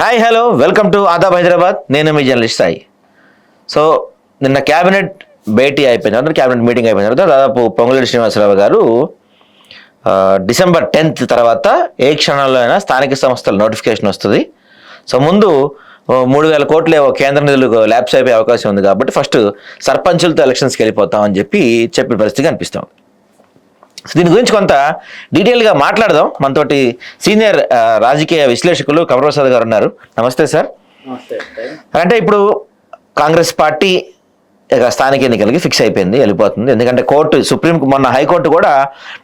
Hi hello welcome to Aadab Hyderabad నేను మీ journalist Sai. So నిన్న క్యాబినెట్ భేటీ అయిపోయిన తర్వాత క్యాబినెట్ మీటింగ్ అయిపోయిన తర్వాత దాదాపు పొంగులేటి శ్రీనివాసరావు గారు డిసెంబర్ టెన్త్ తర్వాత ఏ క్షణంలో అయినా స్థానిక సంస్థల నోటిఫికేషన్ వస్తుంది. సో ముందు మూడు వేల కోట్లు కేంద్ర నిధులు ల్యాబ్స్ అయిపోయే అవకాశం ఉంది కాబట్టి ఫస్ట్ సర్పంచులతో ఎలక్షన్స్కి వెళ్ళిపోతామని చెప్పి చెప్పిన పరిస్థితి కనిపిస్తాం దీని గురించి కొంత డీటెయిల్గా మాట్లాడదాం. మనతోటి సీనియర్ రాజకీయ విశ్లేషకులు కమరప్రసాద్ గారు ఉన్నారు. నమస్తే సార్. అంటే ఇప్పుడు కాంగ్రెస్ పార్టీ ఇక స్థానిక ఎన్నికలకి ఫిక్స్ అయిపోయింది వెళ్ళిపోతుంది. ఎందుకంటే కోర్టు సుప్రీం మొన్న హైకోర్టు కూడా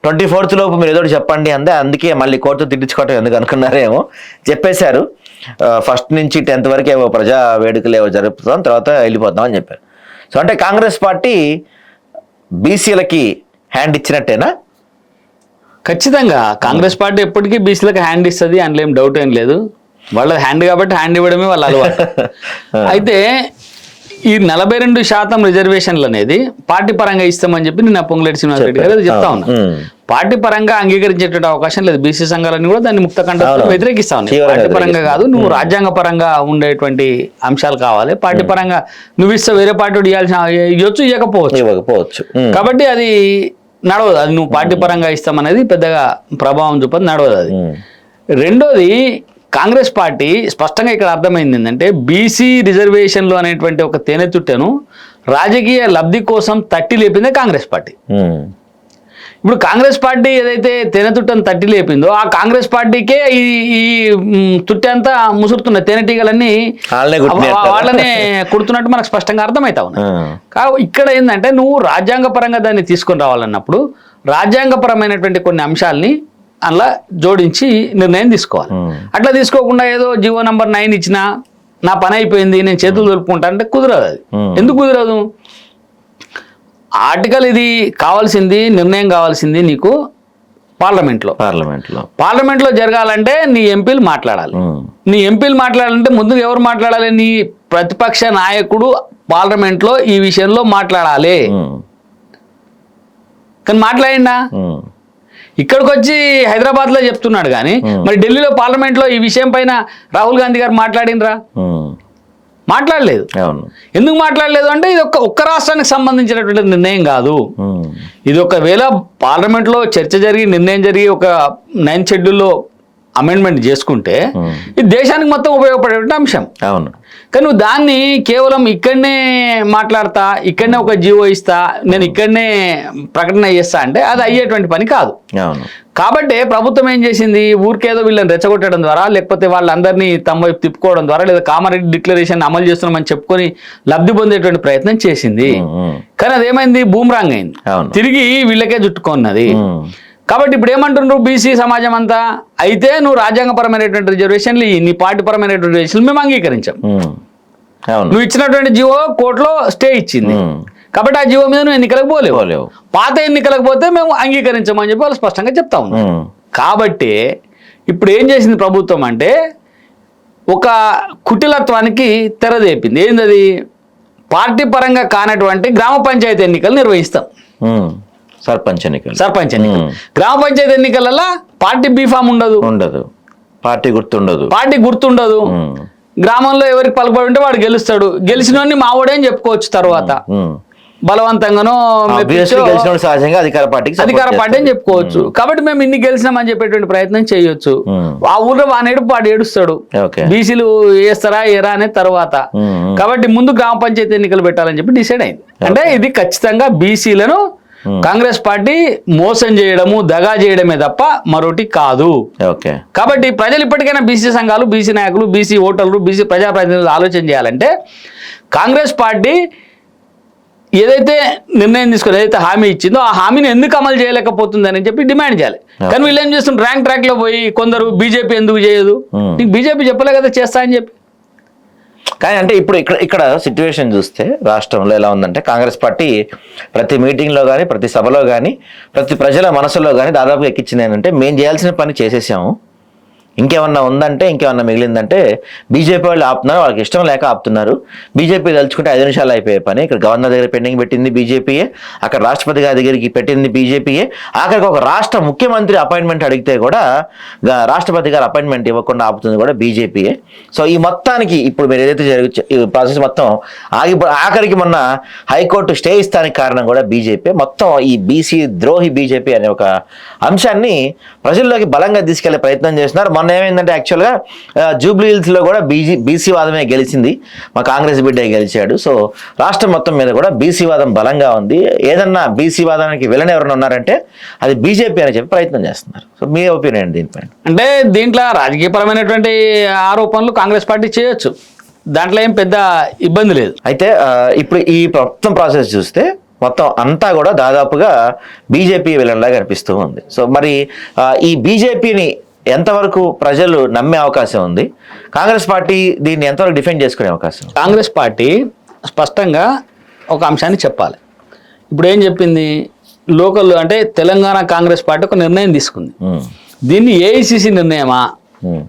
ట్వంటీ ఫోర్త్ లోపు మీరు ఏదో చెప్పండి అందే అందుకే మళ్ళీ కోర్టు తిట్టించుకోవటం ఎందుకు అనుకున్నారేమో చెప్పేశారు. ఫస్ట్ నుంచి టెన్త్ వరకు ఏవో ప్రజా వేడుకలు ఏవో జరుపుతాం తర్వాత వెళ్ళిపోతాం అని చెప్పారు. సో అంటే కాంగ్రెస్ పార్టీ బీసీలకి హ్యాండ్ ఇచ్చినట్టేనా? ఖచ్చితంగా కాంగ్రెస్ పార్టీ ఎప్పటికీ బీసీలకు హ్యాండ్ ఇస్తుంది అందులో ఏం డౌట్ ఏం లేదు. వాళ్ళ హ్యాండ్ కాబట్టి హ్యాండ్ ఇవ్వడమే వాళ్ళ అలవాటు. అయితే ఈ నలభై రెండు శాతం రిజర్వేషన్లు అనేది పార్టీ పరంగా ఇస్తామని చెప్పి నిన్న పొంగులేటి శ్రీనివాస రెడ్డి గారు అది చెప్తా ఉన్నా ఉమ్. పార్టీ పరంగా అంగీకరించేటువంటి అవకాశం లేదు. బీసీ సంఘాలన్నీ కూడా దాన్ని ముక్త కంటే. వ్యతిరేకిస్తా ఉన్నాయి. పార్టీ పరంగా. కాదు నువ్వు రాజ్యాంగ పరంగా ఉండేటువంటి అంశాలు కావాలి. పార్టీ పరంగా నువ్వు ఇస్తే వేరే పార్టీ ఇవ్వాల్సిన ఇవ్వచ్చు ఇవ్వకపోవచ్చు. కాబట్టి అది నడవదు అది నువ్వు పార్టీ పరంగా ఇస్తామనేది పెద్దగా ప్రభావం చూపదు నడవదు అది. రెండోది కాంగ్రెస్ పార్టీ స్పష్టంగా ఇక్కడ అర్థమైంది ఏంటంటే బీసీ రిజర్వేషన్లు అనేటువంటి ఒక తేనెతుట్టెను రాజకీయ లబ్ధి కోసం తట్టి లేపిందే కాంగ్రెస్ పార్టీ. ఇప్పుడు కాంగ్రెస్ పార్టీ ఏదైతే తేనెతుట్టను తట్టి లేపిందో ఆ కాంగ్రెస్ పార్టీకే ఈ ఈ తుట్టె అంతా ముసురుతున్న తేనెటీగలన్నీ వాళ్ళనే కుడుతున్నట్టు మనకు స్పష్టంగా అర్థమవుతా ఉంది. ఉమ్. కా ఇక్కడ ఏంటంటే నువ్వు రాజ్యాంగపరంగా దాన్ని తీసుకొని రావాలన్నప్పుడు రాజ్యాంగపరమైనటువంటి కొన్ని అంశాలని అందులో జోడించి నిర్ణయం తీసుకోవాలి. అట్లా తీసుకోకుండా ఏదో జీవో నంబర్ నైన్ ఇచ్చినా నా పని అయిపోయింది నేను చేతులు దొరుకుంటా అంటే కుదరదు అది. ఎందుకు కుదరదు? ఆర్టికల్ ఇది కావాల్సింది నిర్ణయం కావాల్సింది నీకు పార్లమెంట్లో పార్లమెంట్లో పార్లమెంట్లో జరగాలంటే నీ ఎంపీలు మాట్లాడాలి. నీ ఎంపీలు మాట్లాడాలంటే ముందు ఎవరు మాట్లాడాలి నీ ప్రతిపక్ష నాయకుడు పార్లమెంట్లో ఈ విషయంలో మాట్లాడాలి. కానీ మాట్లాడిండా ఉమ్. ఇక్కడికి వచ్చి హైదరాబాద్లో చెప్తున్నాడు కానీ. మరి ఢిల్లీలో పార్లమెంట్లో ఈ విషయం పైన రాహుల్ గాంధీ గారు మాట్లాడినరా. మాట్లాడలేదు. ఎందుకు మాట్లాడలేదు అంటే ఇది ఒక్క ఒక్క రాష్ట్రానికి సంబంధించినటువంటి నిర్ణయం కాదు. ఇది ఒకవేళ పార్లమెంట్లో చర్చ జరిగి నిర్ణయం జరిగి ఒక నైన్ షెడ్యూల్లో అమెండ్మెంట్ చేసుకుంటే Hmm. ఇది దేశానికి మొత్తం ఉపయోగపడేటువంటి అంశం. అవును. కానీ నువ్వు దాన్ని కేవలం ఇక్కడనే మాట్లాడతా ఇక్కడనే ఒక జీవో ఇస్తా నేను ఇక్కడనే ప్రకటన చేస్తా అంటే అది అయ్యేటువంటి పని కాదు. అవును. కాబట్టి ప్రభుత్వం ఏం చేసింది? ఊరికేదో వీళ్ళని రెచ్చగొట్టడం ద్వారా లేకపోతే వాళ్ళందరినీ తమ వైపు తిప్పుకోవడం ద్వారా లేదా కామారెడ్డి డిక్లరేషన్ అమలు చేస్తున్నామని చెప్పుకొని లబ్ధి పొందేటువంటి ప్రయత్నం చేసింది. కానీ అదేమైంది? బూమ్రాంగ్ అయింది. తిరిగి వీళ్ళకే చుట్టుకున్నది ఉమ్. కాబట్టి ఇప్పుడు ఏమంటున్నారు బీసీ సమాజం అంతా? అయితే నువ్వు రాజ్యాంగపరమైనటువంటి రిజర్వేషన్లు నీ పార్టీ పరమైనటువంటి రిజర్వేషన్లు మేము. అంగీకరించాం నువ్వు ఇచ్చినటువంటి జీవో కోర్టులో స్టే ఇచ్చింది. కాబట్టి ఆ జీవో మీద నువ్వు ఎన్నికలకు పోలేవు. పాత ఎన్నికలకు పోతే మేము అంగీకరించమని చెప్పి వాళ్ళు స్పష్టంగా చెప్తా ఉన్నారు. ఉమ్. కాబట్టి ఇప్పుడు ఏం చేసింది ప్రభుత్వం అంటే ఒక కుటిలత్వానికి తెరదేపింది ఏందది? పార్టీ పరంగా కానటువంటి గ్రామ పంచాయతీ ఎన్నికలు నిర్వహిస్తాం. సర్పంచ్ ఎన్నికలు. సర్పంచ్ ఎన్నికలు. గ్రామ పంచాయతీ ఎన్నికలలో పార్టీ బీఫామ్ ఉండదు. ఉండదు. పార్టీ గుర్తుండదు. పార్టీ గుర్తుండదు. గ్రామంలో ఎవరికి పలుకుబడి ఉంటే వాడు గెలుస్తాడు. గెలిచినోడిని మావోడే అని చెప్పుకోవచ్చు తర్వాత. బలవంతంగానో సహజంగా అధికార పార్టీకి support అధికార పార్టీ అని. చెప్పుకోవచ్చు. కాబట్టి మేము ఇన్ని గెలిచినామని చెప్పేటువంటి ప్రయత్నం చేయొచ్చు. ఆ ఊర్లో వానేడు వాడు ఏడుస్తాడు. ఓకే. బీసీలు వేస్తారా ఏరా అనే తర్వాత. కాబట్టి ముందు గ్రామ పంచాయతీ ఎన్నికలు పెట్టాలని చెప్పి డిసైడ్ అయింది. అంటే ఇది ఖచ్చితంగా బీసీలను కాంగ్రెస్ పార్టీ మోసం చేయడము దగా చేయడమే తప్ప మరొకటి కాదు. ఓకే. కాబట్టి ప్రజలు ఇప్పటికైనా బీసీ సంఘాలు బీసీ నాయకులు బీసీ ఓటర్లు బీసీ ప్రజాప్రతినిధులు ఆలోచన చేయాలంటే కాంగ్రెస్ పార్టీ ఏదైతే నిర్ణయం తీసుకుని ఏదైతే హామీ ఇచ్చిందో ఆ హామీని ఎందుకు అమలు చేయలేకపోతుందని చెప్పి డిమాండ్ చేయాలి. కానీ వీళ్ళు ఏం చేస్తున్నారు ర్యాంక్ ట్రాక్లో పోయి కొందరు బీజేపీ ఎందుకు చేయదు. నీకు బీజేపీ చెప్పలే కదా చేస్తా అని చెప్పి. కానీ అంటే ఇప్పుడు ఇక్కడ ఇక్కడ సిచ్యువేషన్ చూస్తే రాష్ట్రంలో ఎలా ఉందంటే కాంగ్రెస్ పార్టీ ప్రతి మీటింగ్లో కానీ ప్రతి సభలో కానీ ప్రతి ప్రజల మనసులో కానీ దాదాపుగా ఎక్కించింది ఏంటంటే మేము చేయాల్సిన పని చేసేసాము. ఇంకేమన్నా ఉందంటే ఇంకేమన్నా మిగిలిందంటే బీజేపీ వాళ్ళు ఆపుతున్నారు వాళ్ళకి ఇష్టం లేక ఆపుతున్నారు. బీజేపీ తలుచుకుంటే ఐదు నిమిషాలు అయిపోయే పని. ఇక్కడ గవర్నర్ దగ్గర పెండింగ్ పెట్టింది బీజేపీయే. అక్కడ రాష్ట్రపతి గారి దగ్గరికి పెట్టింది బీజేపీయే. ఆఖరికి ఒక రాష్ట్ర ముఖ్యమంత్రి అపాయింట్మెంట్ అడిగితే కూడా రాష్ట్రపతి గారు అపాయింట్మెంట్ ఇవ్వకుండా ఆపుతుంది కూడా బీజేపీయే. సో ఈ మొత్తానికి ఇప్పుడు మీరు ఏదైతే జరుగు ప్రాసెస్ మొత్తం ఆగి ఆఖరికి మొన్న హైకోర్టు స్టే ఇస్తానికి కారణం కూడా బీజేపీ మొత్తం ఈ బీసీ ద్రోహి బీజేపీ అనే ఒక అంశాన్ని ప్రజల్లోకి బలంగా తీసుకెళ్ళే ప్రయత్నం చేస్తున్నారు. మొన్న ఏమైందంటే యాక్చువల్గా జూబ్లీ హిల్స్లో కూడా బీజీ బీసీ వాదమే గెలిచింది. మా కాంగ్రెస్ బిడ్డే గెలిచాడు. సో రాష్ట్రం మొత్తం మీద కూడా బీసీ వాదం బలంగా ఉంది. ఏదన్నా బీసీ వాదానికి విలన్ ఎవరైనా ఉన్నారంటే అది బీజేపీ అని చెప్పి ప్రయత్నం చేస్తున్నారు. సో మీ ఒపీనియన్ దీనిపైన అంటే దీంట్లో రాజకీయపరమైనటువంటి ఆరోపణలు కాంగ్రెస్ పార్టీ చేయొచ్చు. దాంట్లో ఏం పెద్ద ఇబ్బంది లేదు. అయితే ఇప్పుడు ఈ మొత్తం ప్రాసెస్ చూస్తే మొత్తం అంతా కూడా దాదాపుగా బీజేపీ విలన్లాగా కనిపిస్తూ ఉంది. సో మరి ఈ బీజేపీని ఎంతవరకు ప్రజలు నమ్మే అవకాశం ఉంది? కాంగ్రెస్ పార్టీ దీన్ని ఎంతవరకు డిఫెండ్ చేసుకునే అవకాశం? కాంగ్రెస్ పార్టీ స్పష్టంగా ఒక అంశాన్ని చెప్పాలి. ఇప్పుడు ఏం చెప్పింది? లోకల్ అంటే తెలంగాణ కాంగ్రెస్ పార్టీ ఒక నిర్ణయం తీసుకుంది. దీన్ని ఏఐసిసి నిర్ణయమా? ఉమ్,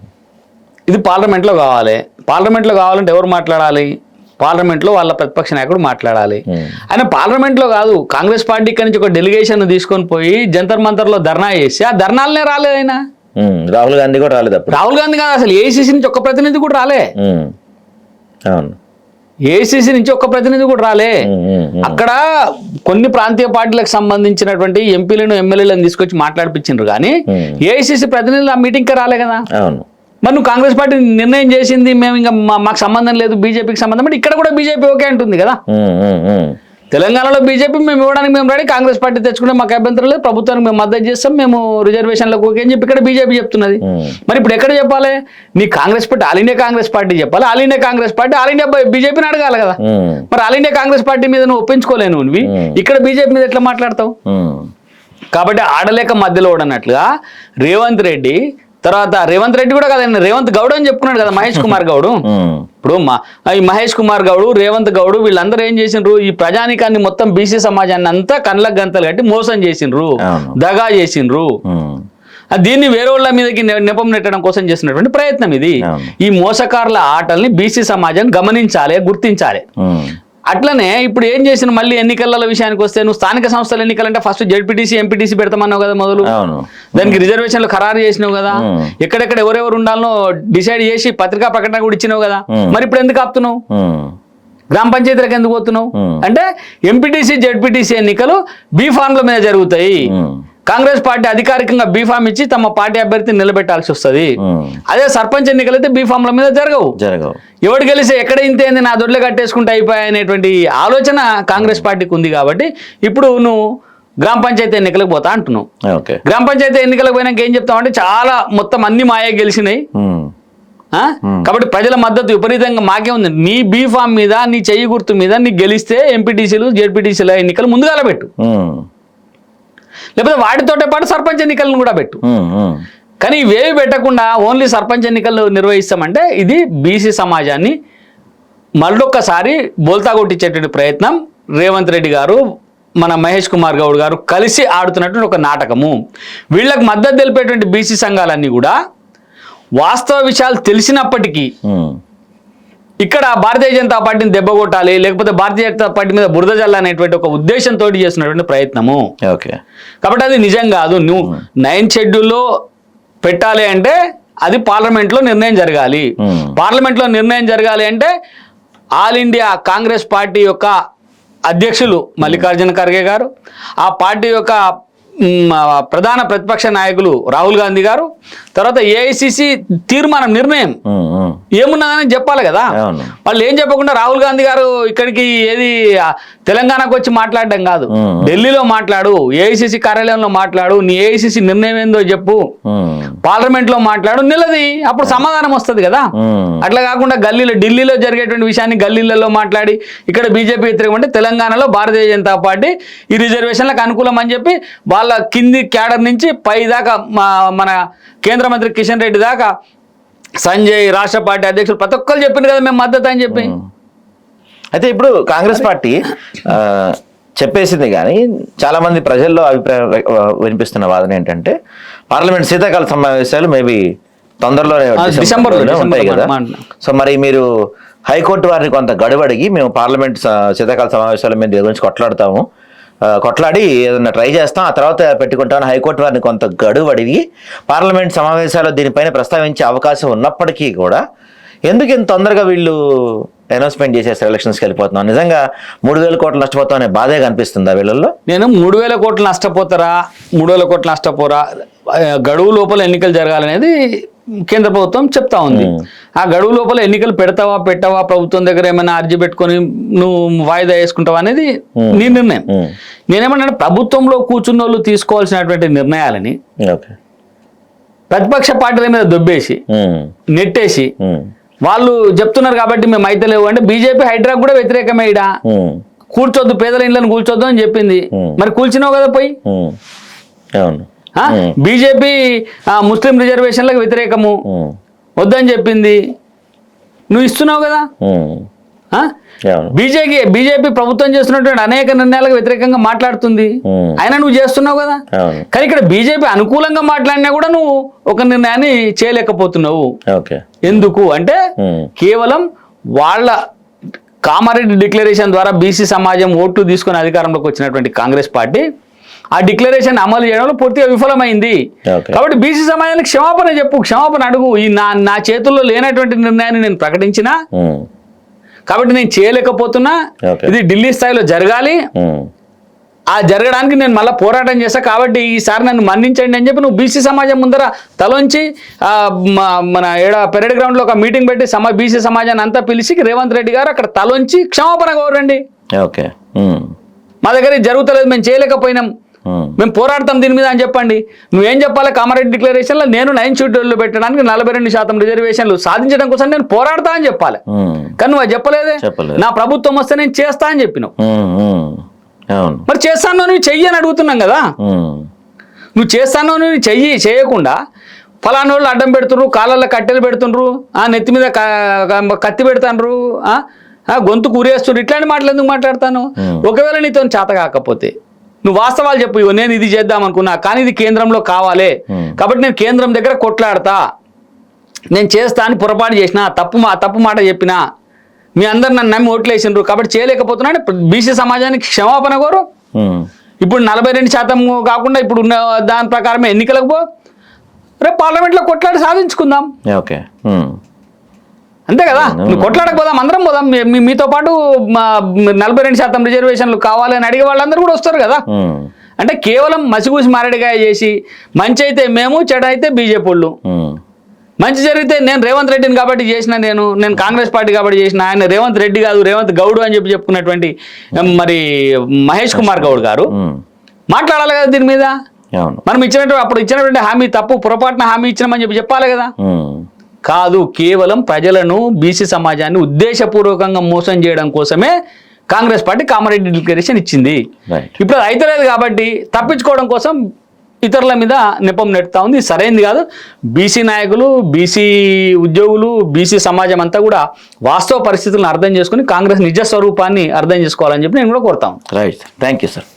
ఇది పార్లమెంట్లో కావాలి. పార్లమెంట్లో కావాలంటే ఎవరు మాట్లాడాలి? పార్లమెంట్లో వాళ్ళ ప్రతిపక్ష నాయకుడు మాట్లాడాలి. ఆయన పార్లమెంట్లో కాదు. కాంగ్రెస్ పార్టీ నుంచి ఒక డెలిగేషన్ తీసుకొని పోయి జంతర్ మంతర్లో ధర్నా చేసి ఆ ధర్నాలనే రాలేదు ఆయన. రాహుల్ గాంధీ కూడా రాలేదు అప్పుడు. రాహుల్ గాంధీ కాదు అసలు ఏఐసిసి నుంచి ఒక్క ప్రతినిధి కూడా రాలే. అవును. ఏఐసిసి నుంచి ఒక్క ప్రతినిధి కూడా రాలే. అక్కడ కొన్ని ప్రాంతీయ పార్టీలకు సంబంధించినటువంటి ఎంపీలను ఎమ్మెల్యేలను తీసుకొచ్చి మాట్లాడిపించిండ్రు కానీ. ఏఐసిసి ప్రతినిధులు ఆ మీటింగ్కి రాలే కదా. అవును. మరి నువ్వు కాంగ్రెస్ పార్టీ నిర్ణయం చేసింది మేము ఇంకా మాకు సంబంధం లేదు బీజేపీకి సంబంధం అంటే ఇక్కడ కూడా బీజేపీ ఓకే అంటుంది కదా. తెలంగాణలో బీజేపీ మేము ఇవ్వడానికి మేము రెడీ కాంగ్రెస్ పార్టీ తెచ్చుకుంటే మాకు అభ్యంతరం లేదు ప్రభుత్వానికి మేము మద్దతు చేస్తాం మేము రిజర్వేషన్లకు ఓకే అని చెప్పి ఇక్కడ బీజేపీ చెప్తున్నది. ఉమ్, మరి ఇప్పుడు ఎక్కడ చెప్పాలి? నీ Congress party all India Congress party చెప్పాలి? All India Congress party all India బీజేపీని అడగాలి కదా. ఉమ్, మరి ఆల్ ఇండియా కాంగ్రెస్ పార్టీ మీద నువ్వు ఒప్పించుకోలేను నువ్వు. Hmm. ఇక్కడ బీజేపీ మీద ఎట్లా మాట్లాడతావు? కాబట్టి ఆడలేక మధ్యలో ఓడన్నట్లుగా రేవంత్ రెడ్డి తర్వాత రేవంత్ రెడ్డి కూడా కదండి రేవంత్ గౌడ్ అని చెప్పుకున్నాడు కదా మహేష్ కుమార్ గౌడ్. ఇప్పుడు ఈ మహేష్ కుమార్ గౌడు రేవంత్ గౌడు వీళ్ళందరూ ఏం చేసిండ్రు? ఈ ప్రజానికాన్ని మొత్తం బీసీ సమాజాన్ని అంతా కండ్లకు గంతలు కట్టి మోసం చేసిండ్రు. దగా చేసిండ్రు. దీన్ని వేరే వాళ్ళ మీదకి నెపం నెట్టడం కోసం చేస్తున్నటువంటి ప్రయత్నం ఇది. ఈ మోసకారుల ఆటల్ని బీసీ సమాజం గమనించాలి గుర్తించాలి. అట్లనే ఇప్పుడు ఏం చేసిన మళ్ళీ ఎన్నికల విషయానికి వస్తే నువ్వు స్థానిక సంస్థల ఎన్నికలంటే ఫస్ట్ జెడ్పీటీసీ ఎంపీటీసీ పెడతామన్నావు కదా మొదలు. దానికి రిజర్వేషన్లు ఖరారు చేసినావు కదా. ఎక్కడెక్కడ ఎవరెవరు ఉండాలనో డిసైడ్ చేసి పత్రికా ప్రకటన కూడా ఇచ్చినావు కదా. మరి ఇప్పుడు ఎందుకు ఆపుతున్నావు? గ్రామ పంచాయతీలకు ఎందుకు పోతున్నావు. అంటే ఎంపీటీసీ జెడ్పీటీసీ ఎన్నికలు బీ ఫామ్ల మీద జరుగుతాయి. కాంగ్రెస్ పార్టీ అధికారికంగా బీ ఫామ్ ఇచ్చి తమ పార్టీ అభ్యర్థిని నిలబెట్టాల్సి వస్తుంది. అదే సర్పంచ్ ఎన్నికలు అయితే బీ ఫామ్ల మీద జరగవు. జరగవు. ఎవడు గెలిస్తే ఎక్కడ ఇంతేంది నా దొడ్లు కట్టేసుకుంటే అయిపోయాయి అనేటువంటి ఆలోచన కాంగ్రెస్ పార్టీకి ఉంది కాబట్టి ఇప్పుడు నువ్వు గ్రామ పంచాయతీ ఎన్నికలకు పోతా అంటున్నావు. ఓకే. గ్రామ పంచాయతీ ఎన్నికలకు పోయినాక ఏం చెప్తావు అంటే చాలా మొత్తం అన్ని మాయే గెలిచినాయి? కాబట్టి ప్రజల మద్దతు విపరీతంగా మాకే ఉంది. నీ బీ ఫామ్ మీద నీ చెయ్యి గుర్తు మీద నీ గెలిస్తే ఎంపీటీసీలు జెడ్పీటీసీల ఎన్నికలు ముందుగాల పెట్టు. లేకపోతే వాటితోటే పాటు సర్పంచ్ ఎన్నికలను కూడా పెట్టు. కానీ ఇవేవి పెట్టకుండా ఓన్లీ సర్పంచ్ ఎన్నికలు నిర్వహిస్తామంటే ఇది బీసీ సమాజాన్ని మళ్ళొక్కసారి బోల్తా కొట్టించేటువంటి ప్రయత్నం రేవంత్ రెడ్డి గారు మన మహేష్ కుమార్ గౌడ్ గారు కలిసి ఆడుతున్నటువంటి ఒక నాటకము. వీళ్ళకి మద్దతు తెలిపేటువంటి బీసీ సంఘాలన్నీ కూడా వాస్తవ విషయాలు తెలిసినప్పటికీ ఇక్కడ భారతీయ జనతా పార్టీని దెబ్బ కొట్టాలి లేకపోతే భారతీయ జనతా పార్టీ మీద బురద జల్లాలనేటువంటి ఒక ఉద్దేశంతో చేస్తున్నటువంటి ప్రయత్నము. ఓకే. కాబట్టి అది నిజం కాదు. నువ్వు నైన్ షెడ్యూల్లో పెట్టాలి అంటే అది పార్లమెంట్లో నిర్ణయం జరగాలి. పార్లమెంట్లో నిర్ణయం జరగాలి అంటే ఆల్ ఇండియా కాంగ్రెస్ పార్టీ యొక్క అధ్యక్షులు మల్లికార్జున ఖర్గే గారు ఆ పార్టీ యొక్క ప్రధాన ప్రతిపక్ష నాయకులు రాహుల్ గాంధీ గారు తర్వాత ఏఐసిసి తీర్మానం నిర్ణయం. ఏమున్నదని చెప్పాలి కదా. వాళ్ళు ఏం చెప్పకుండా రాహుల్ గాంధీ గారు ఇక్కడికి ఏది తెలంగాణకు వచ్చి మాట్లాడడం కాదు. ఢిల్లీలో మాట్లాడు ఏఐసిసి కార్యాలయంలో మాట్లాడు నీ ఏఐసిసి నిర్ణయం ఏందో చెప్పు. పార్లమెంట్లో మాట్లాడు నిలది. అప్పుడు సమాధానం వస్తుంది కదా. అట్లా కాకుండా గల్లీలో ఢిల్లీలో జరిగేటువంటి విషయాన్ని గల్లీలలో మాట్లాడి ఇక్కడ బీజేపీ వ్యతిరేకం అంటే తెలంగాణలో భారతీయ జనతా పార్టీ ఈ రిజర్వేషన్లకు అనుకూలం అని చెప్పి వాళ్ళ కింది క్యాడర్ నుంచి పై దాకా మన కేంద్ర మంత్రి కిషన్ రెడ్డి దాకా సంజయ్ రాష్ట్ర పార్టీ అధ్యక్షులు ప్రతి ఒక్కరు చెప్పింది కదా మేము మద్దతు అని చెప్పి. అయితే ఇప్పుడు కాంగ్రెస్ పార్టీ చెప్పేసింది కానీ చాలా మంది ప్రజల్లో అభిప్రాయం వినిపిస్తున్న వాదన ఏంటంటే పార్లమెంట్ శీతాకాల సమావేశాలు మేబీ తొందరలోనే డిసెంబర్లోనే ఉంటాయి కదా. సో మరి మీరు హైకోర్టు వారిని కొంత గడువు అడిగి మేము పార్లమెంట్ శీతాకాల సమావేశాల మీద దీని గురించి కొట్లాడతాము. కొట్లాడి ఏదన్నా ట్రై చేస్తాం. ఆ తర్వాత పెట్టుకుంటామని హైకోర్టు వారిని కొంత గడువు అడిగి పార్లమెంట్ సమావేశాల్లో దీనిపైన ప్రస్తావించే అవకాశం ఉన్నప్పటికీ కూడా ఎందుకు ఇంత తొందరగా వీళ్ళు అనౌన్స్మెంట్ చేసేస్తారు? ఎలక్షన్స్కి వెళ్ళిపోతున్నాం. నిజంగా మూడు వేల కోట్లు నష్టపోతాం అనే బాధే కనిపిస్తుందా వీళ్ళల్లో? నేను మూడు వేల కోట్లు నష్టపోతారా? మూడు వేల కోట్లు నష్టపోరా? గడువు లోపల ఎన్నికలు జరగాలనేది కేంద్ర ప్రభుత్వం చెప్తా ఉంది ఆ గడువు లోపల ఎన్నికలు పెడతావా పెట్టవా ప్రభుత్వం దగ్గర ఏమైనా అర్జీ పెట్టుకొని నువ్వు వాయిదా వేసుకుంటావా అనేది నీ నిర్ణయం. నేనేమన్నా ప్రభుత్వంలో కూర్చున్న వాళ్ళు తీసుకోవాల్సినటువంటి నిర్ణయాలని ప్రతిపక్ష పార్టీల మీద దొబ్బేసి. నెట్టేసి. వాళ్ళు చెప్తున్నారు కాబట్టి మేము అయితే లేవు అంటే బీజేపీ హైడ్రాక్ కూడా వ్యతిరేకమే ఈడ మ్మ్. కూర్చోద్దు పేదల ఇండ్లను కూర్చోద్దు అని చెప్పింది. మరి కూల్చినావు కదా పోయి. అవును? బీజేపీ ముస్లిం రిజర్వేషన్లకు వ్యతిరేకము. వద్దని చెప్పింది. నువ్వు ఇస్తున్నావు కదా? బీజేపీ బీజేపీ ప్రభుత్వం చేస్తున్నటువంటి అనేక నిర్ణయాలకు వ్యతిరేకంగా మాట్లాడుతుంది. అయినా నువ్వు చేస్తున్నావు కదా? కానీ ఇక్కడ బీజేపీ అనుకూలంగా మాట్లాడినా కూడా నువ్వు ఒక నిర్ణయాన్ని చేయలేకపోతున్నావు. ఎందుకు? అంటే. కేవలం వాళ్ళ కామారెడ్డి డిక్లరేషన్ ద్వారా బీసీ సమాజం ఓట్లు తీసుకొని అధికారంలోకి వచ్చినటువంటి కాంగ్రెస్ పార్టీ ఆ డిక్లరేషన్ అమలు చేయడంలో పూర్తిగా విఫలమైంది. కాబట్టి బీసీ సమాజానికి క్షమాపణ చెప్పు క్షమాపణ అడుగు ఈ నా నా చేతుల్లో లేనటువంటి నిర్ణయాన్ని నేను ప్రకటించిన. కాబట్టి నేను చేయలేకపోతున్నా. ఇది ఢిల్లీ స్థాయిలో జరగాలి. ఆ జరగడానికి నేను మళ్ళీ పోరాటం చేస్తా కాబట్టి ఈసారి నన్ను మన్నించండి అని చెప్పి నువ్వు బీసీ సమాజం ముందర తలొంచి మన ఏడ పెరడ్ గ్రౌండ్లో ఒక మీటింగ్ పెట్టి సమా బీసీ సమాజాన్ని అంతా పిలిచి రేవంత్ రెడ్డి గారు అక్కడ తలొంచి క్షమాపణ కోరండి ఓకే. మా దగ్గర జరుగుతలేదు మేము చేయలేకపోయినాం మ్మ్. పోరాడతాం దీని మీద అని చెప్పండి. నువ్వేం చెప్పాలి? కామారెడ్డి డిక్లరేషన్లో నేను నైన్ షెడ్యూల్లో పెట్టడానికి నలభై రెండు శాతం రిజర్వేషన్లు సాధించడం కోసం నేను పోరాడతా అని చెప్పాలి. కానీ నువ్వు అది చెప్పలేదే. నా ప్రభుత్వం వస్తే నేను చేస్తా అని చెప్పినావు. మరి చేస్తాను నువ్వు చెయ్యి అని అడుగుతున్నాం కదా. నువ్వు చేస్తాను నువ్వు చెయ్యి చేయకుండా ఫలానా వాళ్ళు అడ్డం పెడుతుండ్రు కాళ్ళల్లో కట్టెలు పెడుతుండ్రు ఆ నెత్తి మీద కత్తి పెడతాండ్రు గొంతు కూరేస్తుండ్రు ఇట్లాంటి మాటలు ఎందుకు మాట్లాడతాను? ఒకవేళ నీతో చేత కాకపోతే నువ్వు వాస్తవాలు చెప్పు నేను ఇది చేద్దాం అనుకున్నా కానీ ఇది కేంద్రంలో కావాలి. కాబట్టి నేను కేంద్రం దగ్గర కొట్లాడతా నేను చేస్తా అని పొరపాటు చేసిన తప్పు మా తప్పు మాట చెప్పినా మీ అందరు నన్ను నమ్మి ఓట్లు వేసిండ్రు కాబట్టి చేయలేకపోతున్నా బీసీ సమాజానికి క్షమాపణ కోరు. ఇప్పుడు నలభై రెండు శాతం కాకుండా ఇప్పుడు ఉన్న దాని ప్రకారం ఎన్నికలకు పో రేపు పార్లమెంట్లో కొట్లాడి సాధించుకుందాం ఓకే. అంతే కదా? నువ్వు కొట్లాడకపోదాం అందరం పోదాం. మీతో పాటు నలభై రెండు శాతం రిజర్వేషన్లు కావాలని అడిగే వాళ్ళందరూ కూడా వస్తారు కదా. అంటే కేవలం మసిగూసి మారేడుగాయ చేసి మంచి అయితే మేము చెడ అయితే బీజేపీ వాళ్ళు. మంచి జరిగితే నేను రేవంత్ రెడ్డిని కాబట్టి చేసిన నేను నేను కాంగ్రెస్ పార్టీ కాబట్టి చేసిన ఆయన రేవంత్ రెడ్డి కాదు రేవంత్ గౌడ్ అని చెప్పి చెప్పుకున్నటువంటి మరి మహేష్ కుమార్ గౌడ్ గారు. మాట్లాడాలి కదా దీని మీద? మనం ఇచ్చినటువంటి అప్పుడు ఇచ్చినటువంటి హామీ తప్పు పొరపాటున హామీ ఇచ్చినామని చెప్పి చెప్పాలి కదా. కాదు కేవలం ప్రజలను బీసీ సమాజాన్ని ఉద్దేశపూర్వకంగా మోసం చేయడం కోసమే కాంగ్రెస్ పార్టీ కామారెడ్డి డిక్లరేషన్ ఇచ్చింది. ఇప్పుడు అది అయితలేదు కాబట్టి తప్పించుకోవడం కోసం ఇతరుల మీద నెపం నెట్టుతా ఉంది. సరైంది కాదు. బీసీ నాయకులు బీసీ ఉద్యోగులు బీసీ సమాజం అంతా కూడా వాస్తవ పరిస్థితులను అర్థం చేసుకుని కాంగ్రెస్ నిజ స్వరూపాన్ని అర్థం చేసుకోవాలని చెప్పి నేను కూడా కోరుతాను రైట్ థ్యాంక్ యూ సార్